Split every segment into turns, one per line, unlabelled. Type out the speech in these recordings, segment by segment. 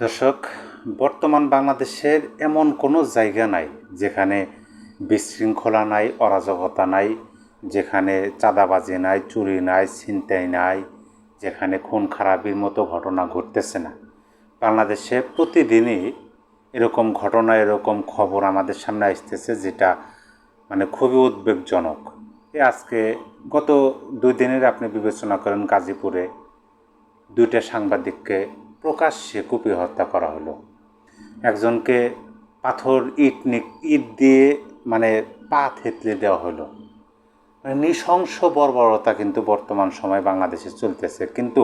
দর্শক, বর্তমান বাংলাদেশের এমন কোনো জায়গা নাই যেখানে বিশৃঙ্খলা নাই, অরাজকতা নাই, যেখানে চাঁদাবাজি নাই, চুরি নাই, ছিনতাই নাই, যেখানে খুন খারাপির মতো ঘটনা ঘটতেছে না। বাংলাদেশে প্রতিদিনই এরকম ঘটনা, এরকম খবর আমাদের সামনে আসতেছে যেটা মানে খুবই উদ্বেগজনক। এ আজকে গত দুই দিনের আপনি বিবেচনা করেন গাজীপুরে দুইটা সাংবাদিককে প্রকাশ্যে কুপিয়ে হত্যা করা হলো। একজনকে পাথর, ইট ইট দিয়ে মানে পা থেতলে দেওয়া হলো। মানে নৃশংস বর্বরতা কিন্তু বর্তমান সময় বাংলাদেশে চলতেছে। কিন্তু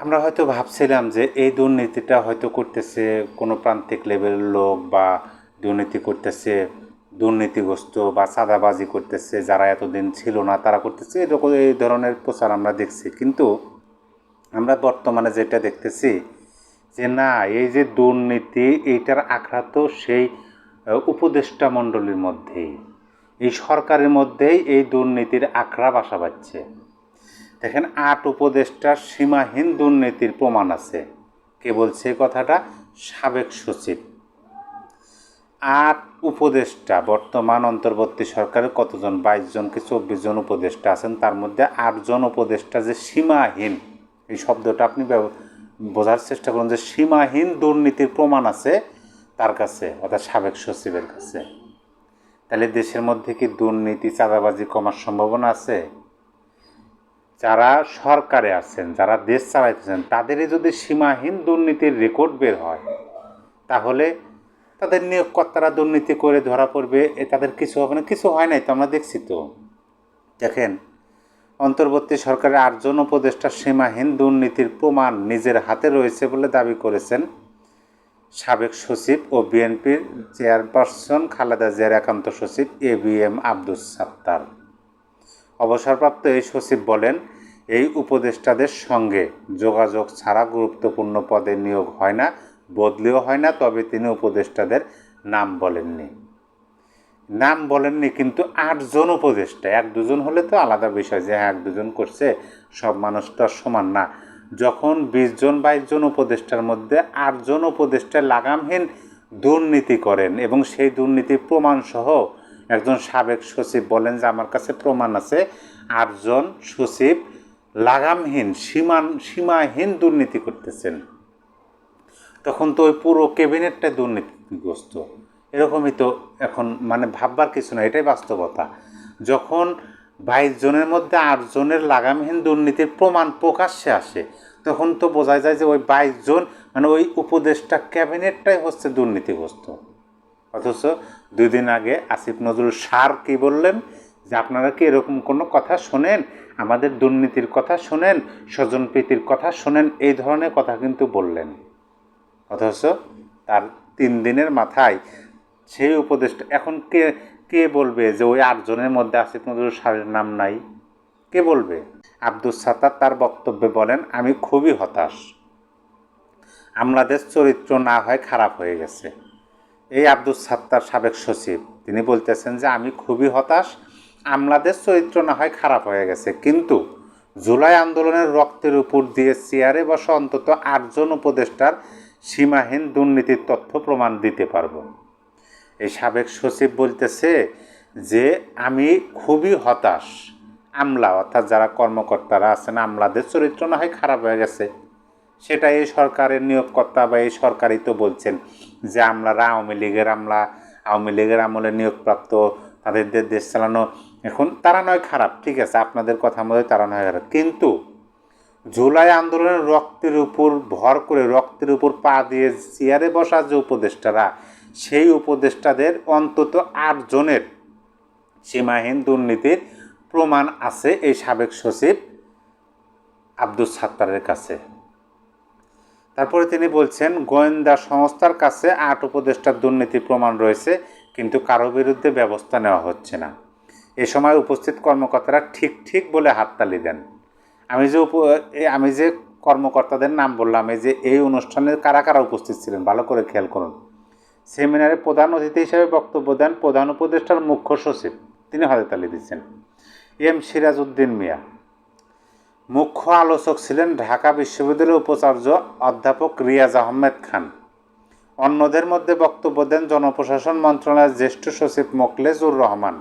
আমরা হয়তো ভাবছিলাম যে এই দুর্নীতিটা হয়তো করতেছে কোনো প্রান্তিক লেভেলের লোক বা দুর্নীতি করতেছে, দুর্নীতিগ্রস্ত বা চাঁদাবাজি করতেছে, যারা এতদিন ছিল না, তারা করতেছে এরকম এই ধরনের প্রচার আমরা দেখছি। কিন্তু আমরা বর্তমানে যেটা দেখতেছি যে না, এই যে দুর্নীতি, এইটার আঘাত তো সেই উপদেষ্টা মণ্ডলীর মধ্যেই। এই সরকারের মধ্যেই এই দুর্নীতির আখড়া বাসা বাঁধছে। দেখেন, আট উপদেষ্টার সীমাহীন দুর্নীতির প্রমাণ আছে। কে বলছে কথাটা? সাবেক সচিব। আট উপদেষ্টা, বর্তমান অন্তর্বর্তী সরকারের কতজন? বাইশ জন কি চব্বিশ জন উপদেষ্টা আছেন? তার মধ্যে আটজন উপদেষ্টা যে সীমাহীন এই শব্দটা আপনি বোঝার চেষ্টা করুন যে সীমাহীন দুর্নীতির প্রমাণ আছে তার কাছে, অর্থাৎ সাবেক সচিবের কাছে। তাহলে দেশের মধ্যে কি দুর্নীতি, চাঁদাবাজি কমার সম্ভাবনা আছে? যারা সরকারে আছেন, যারা দেশ চালাইতেছেন, তাদেরই যদি সীমাহীন দুর্নীতির রেকর্ড বের হয়, তাহলে তাদের নিয়োগকর্তারা দুর্নীতি করে ধরা পড়বে, এ তাদের কিছু হবে না, কিছু হয় নাই তো আমরা দেখছি তো। দেখেন অন্তর্বর্তী সরকারের আটজন উপদেষ্টা সীমাহীন দুর্নীতির প্রমাণ নিজের হাতে রয়েছে বলে দাবি করেছেন সাবেক সচিব ও বিএনপির চেয়ারপারসন খালেদা জিয়ার একান্ত সচিব A B M Abdus Sattar. অবসরপ্রাপ্ত এই সচিব বলেন, এই উপদেষ্টাদের সঙ্গে যোগাযোগ ছাড়া গুরুত্বপূর্ণ পদে নিয়োগ হয় না, বদলিও হয় না, তবে তিনি উপদেষ্টাদের নাম বলেননি। নাম বলেননি, কিন্তু আটজন উপদেষ্টা, এক দুজন হলে তো আলাদা বিষয় যে হ্যাঁ এক দুজন করছে, সব মানুষ তো আর সমান না। যখন বিশ জন, বাইশ জন উপদেষ্টার মধ্যে আটজন উপদেষ্টা লাগামহীন দুর্নীতি করেন এবং সেই দুর্নীতির প্রমাণসহ একজন সাবেক সচিব বলেন যে আমার কাছে প্রমাণ আছে, আটজন সচিব লাগামহীন, সীমান, সীমাহীন দুর্নীতি করতেছেন। তখন তো ওই পুরো ক্যাবিনেটটা দুর্নীতিগ্রস্ত। এরকমই তো এখন মানে ভাববার কিছু না এটাই বাস্তবতা। যখন বাইশ জনের মধ্যে আট জনের লাগামহীন দুর্নীতির প্রমাণ প্রকাশ্যে আসে, তখন তো বোঝা যায় যে ওই বাইশ জন মানে ওই উপদেষ্টা ক্যাবিনেটটাই হচ্ছে দুর্নীতিগ্রস্ত। অথচ দুই দিন আগে আসিফ নজরুল সার কি বললেন? যে আপনারা কি এরকম কোনো কথা শোনেন? আমাদের দুর্নীতির কথা শোনেন? স্বজনপ্রীতির কথা শোনেন? এই ধরনের কথা কিন্তু বললেন। অথচ তার তিন দিনের মাথায় সেই উপদেশটা এখন কে কে বলবে যে ওই আটজনের মধ্যে আসিফ নজরুল সারের নাম নাই? কে বলবে? আব্দুস সাত্তার তার বক্তব্যে বলেন, আমি খুবই হতাশ। আমলাদের চরিত্র না হয় খারাপ হয়ে গেছে। এই আব্দুস সাত্তার সাবেক সচিব, তিনি বলতেছেন যে, আমি খুবই হতাশ। আমলাদের চরিত্র না হয় খারাপ হয়ে গেছে। কিন্তু জুলাই আন্দোলনের রক্তের উপর দিয়ে চেয়ারে বসা অন্তত আটজন উপদেষ্টার সীমাহীন দুর্নীতির তথ্য প্রমাণ দিতে পারব। এই সাবেক সচিব বলতেছে যে, আমি খুবই হতাশ। আমলা, অর্থাৎ যারা কর্মকর্তারা আছেন, আমলাদের চরিত্র না হয় খারাপ হয়ে গেছে। সেটা এই সরকারের নিয়োগকর্তা বা এই সরকারই তো বলছেন যে, আমলারা আওয়ামী লীগের আমলা, আওয়ামী লীগের আমলে নিয়োগপ্রাপ্ত, তাদের দেশ চালানো, এখন তারা নয় খারাপ, ঠিক আছে, আপনাদের কথা মতো তারা নয় খারাপ। কিন্তু জুলাই আন্দোলনের রক্তের উপর, ভর করে রক্তের উপর পা দিয়ে চেয়ারে বসা যে উপদেষ্টারা সেই উপদেষ্টাদের অন্তত আটজনের সীমাহীন দুর্নীতির প্রমাণ আছে এই সাবেক সচিব আব্দুস সাত্তারের কাছে। তারপরে তিনি বলছেন, গোয়েন্দা সংস্থার কাছে আট উপদেষ্টার দুর্নীতির প্রমাণ রয়েছে, কিন্তু কারও বিরুদ্ধে ব্যবস্থা নেওয়া হচ্ছে না। এ সময় উপস্থিত কর্মকর্তারা ঠিক ঠিক বলে হাততালি দেন। আমি যে উপ আমি যে কর্মকর্তাদের নাম বললাম, এই যে, এই অনুষ্ঠানে কারা কারা উপস্থিত ছিলেন? ভালো করে খেয়াল করুন। সেমিনারে প্রধান অতিথি হিসেবে বক্তব্য দেন প্রধান উপদেষ্টার মুখ্য সচিব। তিনি হাতে দিচ্ছেন। এম সিরাজউদ্দিন মিয়া। মুখ্য আলোচক ছিলেন ঢাকা বিশ্ববিদ্যালয়ের উপাচার্য অধ্যাপক রিয়াজ আহমেদ খান। অন্যদের মধ্যে বক্তব্য দেন জনপ্রশাসন মন্ত্রণালয়ের জ্যেষ্ঠ সচিব মোকলেজুর রহমান।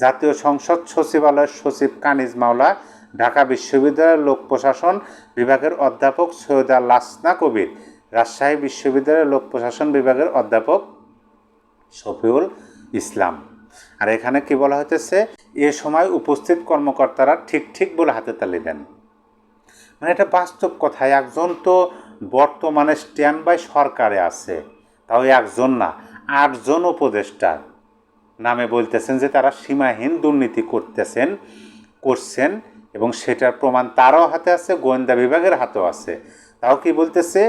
জাতীয় সংসদ সচিবালয়ের সচিব কানিজ মাওলা, ঢাকা বিশ্ববিদ্যালয়ের লোক প্রশাসন বিভাগের অধ্যাপক সৈয়দা লাসনা কবির রাজশাহী বিশ্ববিদ্যালয়ের লোক প্রশাসন বিভাগের অধ্যাপক শফিউল ইসলাম। আর এখানে কি বলা হতেছে এ সময় উপস্থিত কর্মকর্তারা ঠিক ঠিক বলে হাতে তালি দেন। মানে এটা বাস্তব কথা, একজন তো বর্তমানে স্ট্যান্ড বাই সরকারে আছে, তাও একজন না, আটজন উপদেষ্টা নামে বলতেছেন যে তারা সীমাহীন দুর্নীতি করতেছেন, করছেন এবং সেটার প্রমাণ তারও হাতে আছে, গোয়েন্দা বিভাগের হাতেও আছে। তাও কি বলতেছে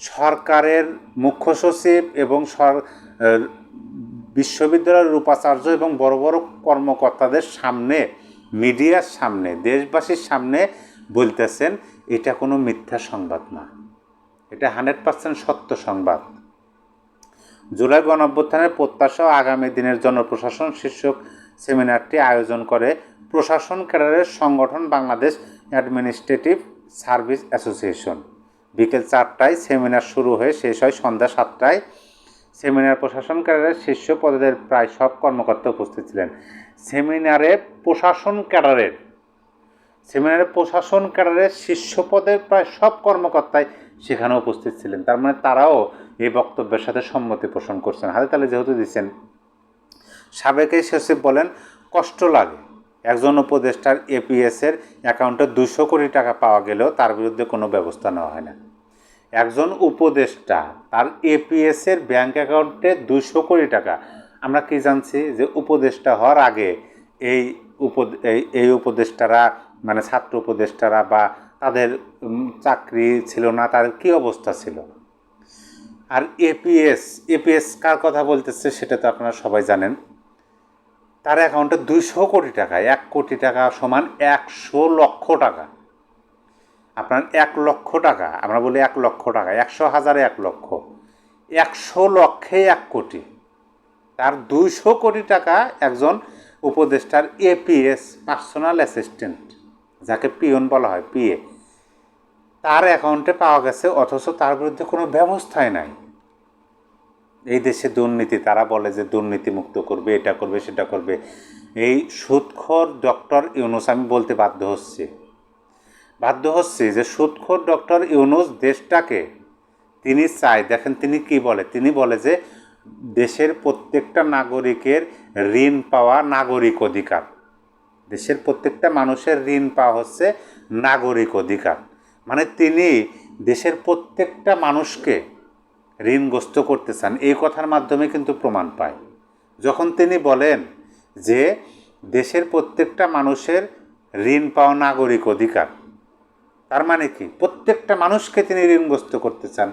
সরকারের মুখ্য সচিব এবং সর বিশ্ববিদ্যালয়ের উপাচার্য এবং বড় বড় কর্মকর্তাদের সামনে, মিডিয়ার সামনে, দেশবাসীর সামনে বলতেছেন, এটা কোনো মিথ্যা সংবাদ না। এটা হান্ড্রেড পার্সেন্ট সত্য সংবাদ। জুলাই গণঅভ্যুত্থানের প্রত্যাশা আগামী দিনের জনপ্রশাসন শীর্ষক সেমিনারটি আয়োজন করে প্রশাসন ক্যাডারের সংগঠন বাংলাদেশ অ্যাডমিনিস্ট্রেটিভ সার্ভিস অ্যাসোসিয়েশন। বিকেল চারটায় সেমিনার শুরু হয়ে শেষ হয় সন্ধ্যা সাতটায়। সেমিনার প্রশাসন ক্যাডারের শীর্ষ পদের প্রায় সব কর্মকর্তা উপস্থিত ছিলেন। সেমিনারে প্রশাসন ক্যাডারের, সেমিনারে প্রশাসন ক্যাডারের শীর্ষ পদের প্রায় সব কর্মকর্তাই সেখানে উপস্থিত ছিলেন। তার মানে তারাও এই বক্তব্যের সাথে সম্মতি পোষণ করছেন। হাতে তালে যেহেতু দিচ্ছেন, সাবেক এই সচিব বলেন, কষ্ট লাগে। একজন উপদেষ্টার এপিএসের অ্যাকাউন্টে দুশো কোটি টাকা পাওয়া গেলেও তার বিরুদ্ধে কোনো ব্যবস্থা নেওয়া হয় না। একজন উপদেষ্টা, তার এপিএসের ব্যাংক অ্যাকাউন্টে দুশো কোটি টাকা। আমরা কি জানছি যে উপদেষ্টা হওয়ার আগে এই এই উপদেষ্টারা মানে ছাত্র উপদেষ্টারা বা তাদের চাকরি ছিল না তাদের কী অবস্থা ছিল? আর এপিএস এপিএস কার কথা বলতেছে সেটা তো আপনারা সবাই জানেন। তার অ্যাকাউন্টে দুইশো কোটি টাকা, এক কোটি টাকা সমান একশো লক্ষ টাকা। আপনার এক লক্ষ টাকা, আমরা বলি এক লক্ষ টাকা, একশো হাজারে এক লক্ষ, একশো লক্ষে এক কোটি, তার দুইশো কোটি টাকা একজন উপদেষ্টার এপিএস পার্সোনাল অ্যাসিস্ট্যান্ট যাকে পিয়ন বলা হয় পিএ তার অ্যাকাউন্টে পাওয়া গেছে, অথচ তার বিরুদ্ধে কোনো ব্যবস্থাই নাই। এই দেশে দুর্নীতি, তারা বলে যে দুর্নীতি মুক্ত করবে, এটা করবে, সেটা করবে। এই সুদখোর ডক্টর ইউনুস, আমি বলতে বাধ্য হচ্ছি। বাধ্য হচ্ছি যে সুদখোর ডক্টর ইউনুস দেশটাকে তিনি চায়। দেখেন তিনি কি বলে? তিনি বলে যে দেশের প্রত্যেকটা নাগরিকের ঋণ পাওয়া নাগরিক অধিকার। দেশের প্রত্যেকটা মানুষের ঋণ পাওয়া হচ্ছে নাগরিক অধিকার। মানে তিনি দেশের প্রত্যেকটা মানুষকে ঋণগ্রস্ত করতে চান। এই কথার মাধ্যমে কিন্তু প্রমাণ পায়। যখন তিনি বলেন যে দেশের প্রত্যেকটা মানুষের ঋণ পাওয়া নাগরিক অধিকার তার মানে কি? প্রত্যেকটা মানুষকে তিনি ঋণগ্রস্ত করতে চান।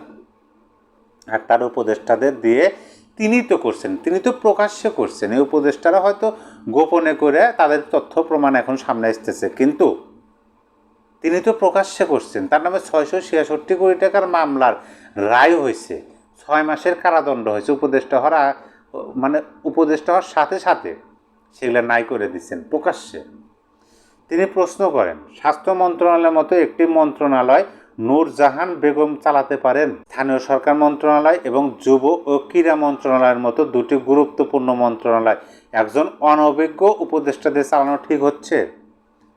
আর তার উপদেষ্টাদের দিয়ে তিনি তো করছেন, তিনি তো প্রকাশ্যে করছেন। এই উপদেষ্টারা হয়তো গোপনে করে তাদের তথ্য প্রমাণ এখন সামনে আসতেছে। কিন্তু তিনি তো প্রকাশ্যে করছেন। তার নামে ছয়শো ছিয়াষট্টি কোটি টাকার মামলার রায় হয়েছে। ছয় মাসের কারাদণ্ড হয়েছে। উপদেষ্টা হওয়ার মানে উপদেষ্টা হওয়ার সাথে সাথে সেগুলো নাই করে দিচ্ছেন প্রকাশ্যে। তিনি প্রশ্ন করেন, স্বাস্থ্য মন্ত্রণালয়ের মতো একটি মন্ত্রণালয় নূরজাহান বেগম চালাতে পারেন? স্থানীয় সরকার মন্ত্রণালয় এবং যুব ও ক্রীড়া মন্ত্রণালয়ের মতো দুটি গুরুত্বপূর্ণ মন্ত্রণালয়। একজন অনভিজ্ঞ উপদেষ্টাদের চালানো ঠিক হচ্ছে?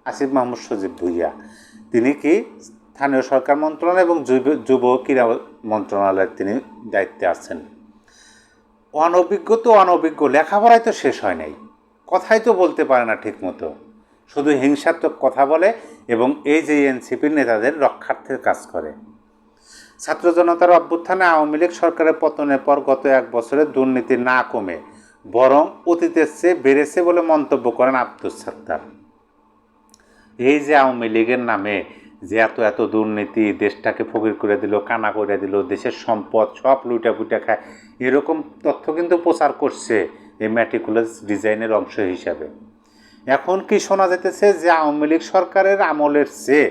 আসিফ মাহমুদ সজীব ভুইয়া, তিনি কি স্থানীয় সরকার মন্ত্রণালয় এবং যুব ক্রীড়া মন্ত্রণালয়ের তিনি দায়িত্বে আছেন? অনভিজ্ঞ তো অনভিজ্ঞ, লেখাপড়ায় তো শেষ হয় নাই। কথাই তো বলতে পারে না ঠিক মতো শুধু হিংসাত্মক কথা বলে এবং এই যে এনসিপির নেতাদের রক্ষার্থের কাজ করে। ছাত্র জনতার অভ্যুত্থানে আওয়ামী লীগ সরকারের পতনের পর গত এক বছরে দুর্নীতি না কমে, বরং অতীতের চেয়ে বেড়েছে বলে মন্তব্য করেন আব্দুল সাত্তার। এই যে আওয়ামী লীগের নামে যে এত এত দুর্নীতি দেশটাকে ফকির করে দিল, কানা করে দিল, দেশের সম্পদ সব লুইটা পুইটা খায়, এরকম তথ্য কিন্তু প্রচার করছে এই ম্যাটিকুলাস ডিজাইনের অংশ হিসাবে। এখন কি শোনা যেতেছে যে আওয়ামী লীগ সরকারের আমলের চেয়ে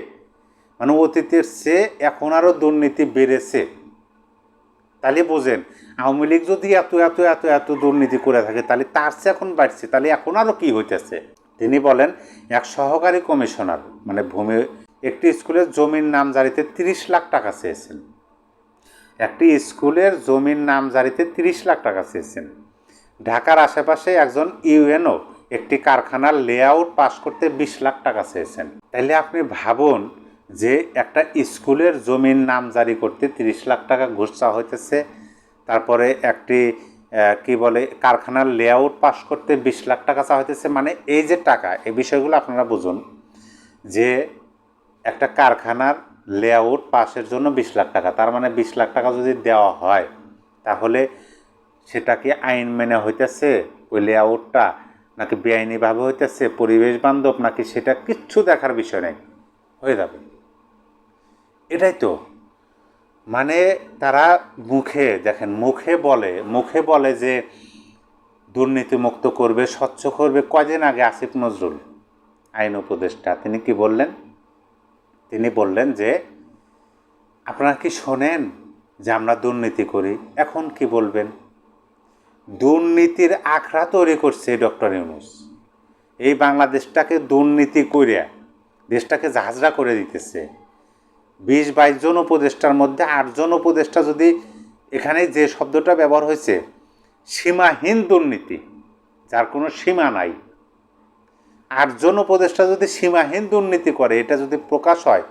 মানে অতীতের চেয়ে এখন আরও দুর্নীতি বেড়েছে? তাহলে বোঝেন, আওয়ামী লীগ যদি এত এত এত এত দুর্নীতি করে থাকে, তাহলে তার চেয়ে এখন বাড়ছে, তাহলে এখন আরও কী হইতেছে? তিনি বলেন, এক সহকারী কমিশনার মানে ভূমি, একটি স্কুলের জমির নামজারিতে তিরিশ লাখ টাকা চেয়েছেন। একটি স্কুলের জমির নামজারিতে তিরিশ লাখ টাকা চেয়েছেন। ঢাকার আশেপাশে একজন ইউএনও একটি কারখানার লেআউট পাস করতে বিশ লাখ টাকা চেয়েছেন। তাহলে আপনি ভাবুন যে একটা স্কুলের জমির নাম জারি করতে তিরিশ লাখ টাকা ঘুষ চাওয়া হইতেছে, তারপরে একটি কি বলে, কারখানার লেআউট পাস করতে বিশ লাখ টাকা চাওয়া হইতেছে মানে এই যে টাকা, এই বিষয়গুলো আপনারা বুঝুন যে একটা কারখানার লেআউট পাসের জন্য বিশ লাখ টাকা, তার মানে বিশ লাখ টাকা যদি দেওয়া হয়, তাহলে সেটা কি আইন মেনে হইতেছে? ওই লেআউটটা নাকি বেআইনিভাবে হইতেছে, পরিবেশ বান্ধব নাকি সেটা কিচ্ছু দেখার বিষয় নেই, হয়ে যাবে। এটাই তো। মানে তারা মুখে, দেখেন, মুখে বলে মুখে বলে যে দুর্নীতিমুক্ত করবে, স্বচ্ছ করবে কয়দিন আগে আসিফ নজরুল, আইন উপদেষ্টা। তিনি কি বললেন? তিনি বললেন যে, আপনারা কি শোনেন যে আমরা দুর্নীতি করি? এখন কি বলবেন? দুর্নীতির আখড়া তৈরি করছে ডক্টর ইউনুস। এই বাংলাদেশটাকে দুর্নীতি করিয়া দেশটাকে ঝাঁঝরা করে দিতেছে। বিশ বাইশ জন উপদেষ্টার মধ্যে আটজন উপদেষ্টা যদি এখানে যে শব্দটা ব্যবহার হয়েছে, সীমাহীন দুর্নীতি, যার কোনো সীমা নাই। আটজন উপদেষ্টা যদি সীমাহীন দুর্নীতি করে, এটা যদি প্রকাশ হয়,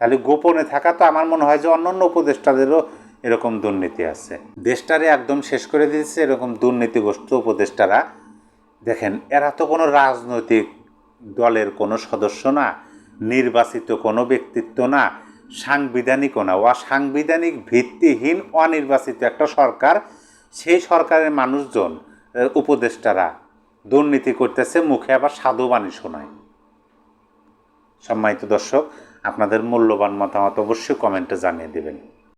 তাহলে গোপনে থাকা তো আমার মনে হয় যে অন্যান্য উপদেষ্টাদেরও এরকম দুর্নীতি আছে। দেশটারে একদম শেষ করে দিয়েছে, এরকম দুর্নীতিগ্রস্ত উপদেষ্টারা। দেখেন, এরা তো কোনো রাজনৈতিক দলের কোনো সদস্য না, নির্বাচিত কোনো ব্যক্তিত্ব না, সাংবিধানিকও না। অসাংবিধানিক ভিত্তিহীন, অনির্বাচিত একটা সরকার, সেই সরকারের মানুষজন উপদেষ্টারা দুর্নীতি করতেছে, মুখে আবার সাধু বাণী শোনায়। সম্মানিত দর্শক, আপনাদের মূল্যবান মতামত অবশ্যই কমেন্টে জানিয়ে দেবেন।